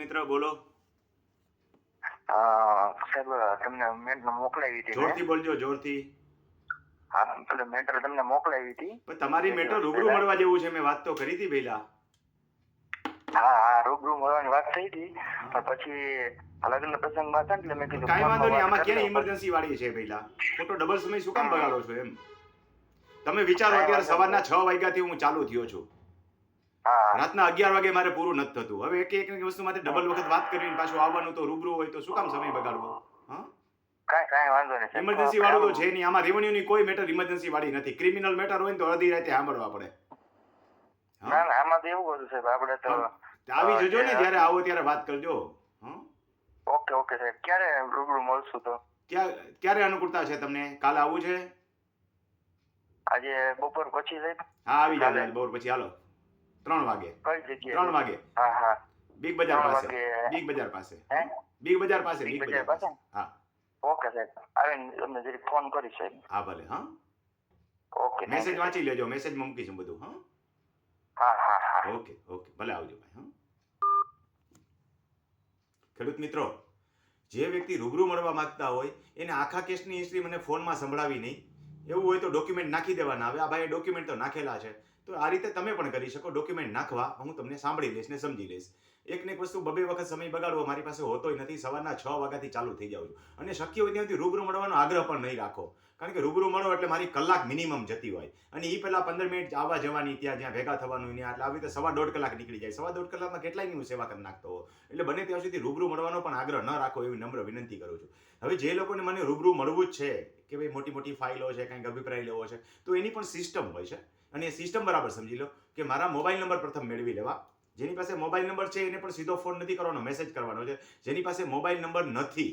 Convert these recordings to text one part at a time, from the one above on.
મિત્ર બોલો. સાહેબ તમને મેન્ટર મોકલાવી હતી જોરથી બોલજો જોરથી. હા મેટર તમને મોકલાવી હતી. પણ તમારી મેટર રૂબરૂ મળવા જેવું છે મેં વાત તો કરી હતી પહેલા. હા હા રૂબરૂ મળવાની વાત થઈ હતી. પણ પછી અલગ અલગ પ્રસંગમાં હતા એટલે મેં કીધું કાંઈ વાંધો નહીં આમાં ફોનમાં ક્યાં ઇમરજન્સી વાળી છે પહેલા? ખોટો ડબલ સમય શું કામ બગાડો છો એમ? તમે વિચારો અત્યારે સવારના છ વાગ્યાથી હું ચાલુ થયો છું. રાતના અગિયાર વાગે મારે પૂરું નથી થતું. હવે એક એક વસ્તુ માટે ડબલ વખત વાત કરીને પાછું આવવાનું તો રૂબરૂ હોય તો શું કામ સમય બગાડવો? હા? કાંઈ કાંઈ વાંધો નહીં ઇમરજન્સી વાળું તો છે નહીં. આમાં રેવન્યુની કોઈ મેટર ઇમરજન્સી વાળી નથી. ક્રિમિનલ મેટર હોય ને તો અડધી રાતે સાંભળવા પડે. ના ના આમાં તો એવું બધું સાહેબ. આપણે તો આવી જજો ને જ્યારે આવો ત્યારે વાત કરજો. ઓકે ઓકે સાહેબ. ક્યારે રૂબરૂ મળશું તો? ક્યાં ક્યારે અનુકૂળતા છે તમને? કાલે આવવું છે? આજે બપોર પછી સાહેબ. હા આવી જાય બપોર પછી. હાલો. ત્રણ વાગે. ત્રણ વાગે. બિગ બજાર પાસે. બિગ બજાર પાસે. બિગ બજાર પાસે બિગ બજાર પાસે? હા. ઓકે સાહેબ. આવીને તમને જરી ફોન કરી સાહેબ. હા ભલે હા. ઓકે મેસેજ વાંચી લેજો મેસેજમાં મૂકીશું બધું હા. હા હા હા. Okay okay. ભલે આવજો ભાઈ હા. ખેડૂત મિત્રો જે વ્યક્તિ રૂબરૂ મળવા માંગતા હોય એને આખા કેસની હિસ્ટ્રી મને ફોનમાં સંભળાવી નહીં. એવું હોય તો ડોક્યુમેન્ટ નાખી દેવાના. હવે આ ભાઈએ ડોક્યુમેન્ટ તો નાખેલા છે. તો આ રીતે તમે પણ કરી શકો. ડોક્યુમેન્ટ નાખવા. હું તમને સાંભળી લઈશ ને સમજી લઈશ. એક ને એક વસ્તુ બબે વખત સમય બગાડવો મારી પાસે હોતોય નથી. સવારના છ વાગ્યાથી ચાલુ થઈ જાઉં છું. અને શક્ય હોય ત્યાંથી રૂબરૂ મળવાનો આગ્રહ પણ નહીં રાખો. કારણ કે રૂબરૂ મળો એટલે મારી કલાક મિનિમમ જતી હોય. અને એ પહેલાં પંદર મિનિટ આવવા જવાની, ત્યાં જ્યાં ભેગા થવાનું ત્યાં એટલે આવી રીતે સવા દોઢ કલાક નીકળી જાય. સવા દોઢ કલાકમાં કેટલાય હું સેવા કરી નાખતો હોઉં. એટલે બને ત્યાં સુધી રૂબરૂ મળવાનો પણ આગ્રહ ન રાખો એવી નમ્ર વિનંતી કરું છું. હવે જે લોકોને મને રૂબરૂ મળવું જ છે, કે ભાઈ મોટી મોટી ફાઇલો છે, કંઈક અભિપ્રાય લેવો છે, તો એની પણ સિસ્ટમ હોય છે. અને એ સિસ્ટમ બરાબર સમજી લો કે મારા મોબાઈલ નંબર પ્રથમ મેળવી લેવા. જેની પાસે મોબાઈલ નંબર છે, એને પણ સીધો ફોન નથી કરવાનો મેસેજ કરવાનો છે. જેની પાસે મોબાઈલ નંબર નથી,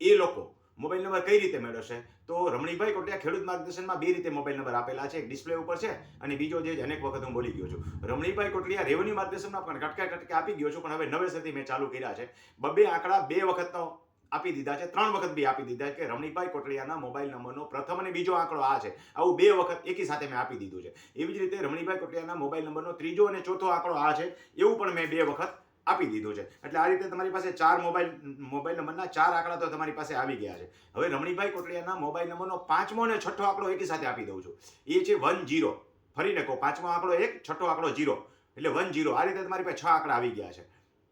એ લોકો મોબાઈલ નંબર કઈ રીતે મેળવશે? તો રમણીભાઈ કોટિયા ખેડૂત માર્ગદર્શનમાં બે રીતે મોબાઈલ નંબર આપેલા છે. એક ડિસ્પ્લે ઉપર છે અને બીજો જે અનેક વખત હું બોલી ગયો છું. રમણીભાઈ કોટલિયા રેવન્યુ માર્ગદર્શનમાં પણ કટકા કટકે આપી ગયો છું, પણ હવે નવેસરથી મેં ચાલુ કર્યા છે. બબે આંકડા બે વખતનો આપી દીધા છે. ત્રણ વખત બી આપી દીધા છે. કે રમણીભાઈ કોટડિયાના મોબાઈલ નંબરનો પ્રથમ અને બીજો આંકડો આ છે. આવું બે વખત એકી સાથે મેં આપી દીધું છે. એવી જ રીતે રમણીભાઈ કોટડિયાના મોબાઈલ નંબરનો ત્રીજો અને ચોથો આંકડો આ છે. એવું પણ મેં બે વખત આપી દીધું છે. એટલે આ રીતે તમારી પાસે ચાર મોબાઈલ મોબાઈલ નંબરના ચાર આંકડા તો તમારી પાસે આવી ગયા છે. હવે રમણીભાઈ કોટડિયાના મોબાઈલ નંબરનો પાંચમો અને છઠ્ઠો આંકડો એકી સાથે આપી દઉં છું. એ છે વન જીરો ફરીને કહો પાંચમો આંકડો એક, છઠ્ઠો આંકડો જીરો એટલે વન જીરો આ રીતે તમારી પાસે છ આંકડા આવી ગયા છે.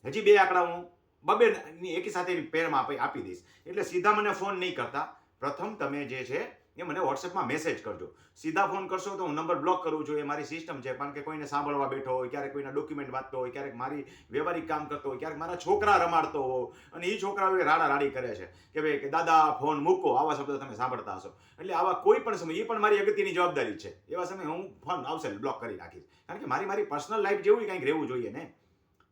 હજી બે આંકડા હું બબે ની એકી સાથે પેરમાં આપી દઈશ. એટલે સીધા મને ફોન નહીં કરતા. પ્રથમ તમે જે છે એ મને વોટ્સએપમાં મેસેજ કરજો. સીધા ફોન કરશો તો હું નંબર બ્લોક કરું છું. એ મારી સિસ્ટમ છે. કારણ કે કોઈને સાંભળવા બેઠો હોય, ક્યારેક કોઈના ડોક્યુમેન્ટ વાંચતો હોય, ક્યારેક મારી વ્યવહારિક કામ કરતો હોય, ક્યારેક મારા છોકરા રમાડતો હોય. અને એ છોકરાઓ રાડા રાડી કરે છે કે ભાઈ કે દાદા ફોન મૂકો, આવા શબ્દો તમે સાંભળતા હશો. એટલે આવા કોઈ પણ સમય એ પણ મારી અગત્યની જવાબદારી છે. એવા સમયે હું ફોન આવશે બ્લોક કરી નાખીશ. કારણ કે મારી મારી પર્સનલ લાઈફ જેવું કંઈક રહેવું જોઈએ ને.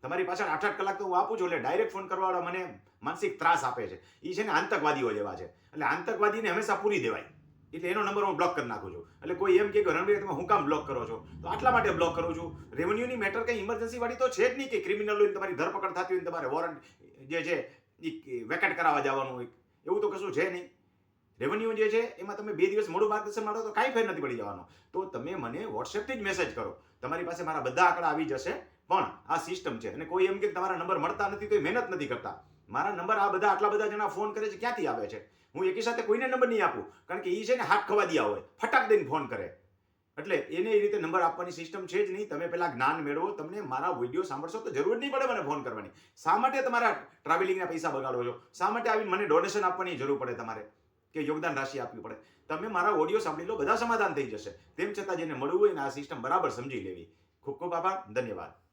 તમારી પાછળ આઠ આઠ કલાક તો હું આપું છું, એટલે ડાયરેક્ટ ફોન કરવાવાળા મને માનસિક ત્રાસ આપે છે. એ છે ને આતંકવાદીઓ જેવા છે. એટલે આતંકવાદીને હંમેશા પૂરી દેવાય. એટલે એનો નંબર હું બ્લોક કરી નાખું છું. એટલે કોઈ એમ કે રણવીર, તમે હું કામ બ્લોક કરો છો? તો આટલા માટે બ્લોક કરું છું. રેવન્યુની મેટર કંઈ ઇમરજન્સી વાળી તો છે જ નહીં કે ક્રિમિનલ હોય તમારી ધરપકડ થતી હોય તમારે વોરંટ જે છે એ વેકેટ કરાવવા જવાનું હોય. એવું તો કશું છે નહીં. રેવન્યુ જે છે, એમાં તમે બે દિવસ મોડું માર્ગદર્શન માંડો તો કાંઈ ફેર નથી પડી જવાનો. તો તમે મને વોટ્સએપથી જ મેસેજ કરો. તમારી પાસે મારા બધા આંકડા આવી જશે. પણ આ સિસ્ટમ છે. અને કોઈ એમ કે તમારા નંબર મળતા નથી તો એ મહેનત નથી કરતા. મારા નંબર આ બધા આટલા બધા જણા ફોન કરે છે, ક્યાંથી આવે છે? હું એકી સાથે કોઈને નંબર નહીં આપું, કારણ કે એ છે ને હાથ ખવા દિયા હોય. ફટાક દઈને ફોન કરે. એટલે એને એ રીતે નંબર આપવાની સિસ્ટમ છે જ નહીં. તમે પહેલાં જ્ઞાન મેળવો, તમને મારા વીડિયો સાંભળશો તો જરૂર નહીં પડે મને ફોન કરવાની. શા માટે તમારા ટ્રાવેલિંગના પૈસા બગાડો છો? શા માટે આવીને મને ડોનેશન આપવાની જરૂર પડે તમારે? કે યોગદાન રાશિ આપવી પડે. તમે મારા ઓડિયો સાંભળી લો, બધા સમાધાન થઈ જશે. તેમ છતાં જેને મળવું હોય ને આ સિસ્ટમ બરાબર સમજી લેવી. ખૂબ ખૂબ આભાર. ધન્યવાદ.